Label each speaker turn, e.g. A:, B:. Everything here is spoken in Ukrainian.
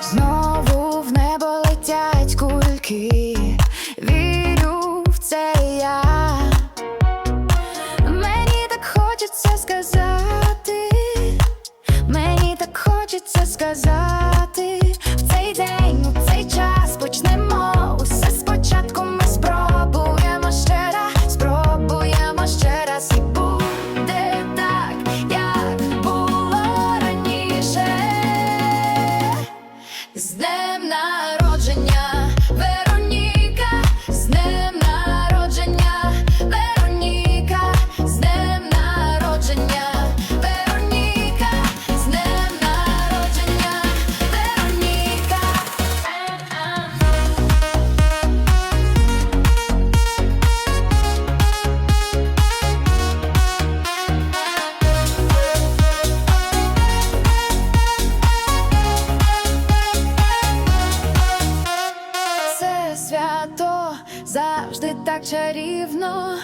A: Знову в небо летять кульки, завжди так чарівно,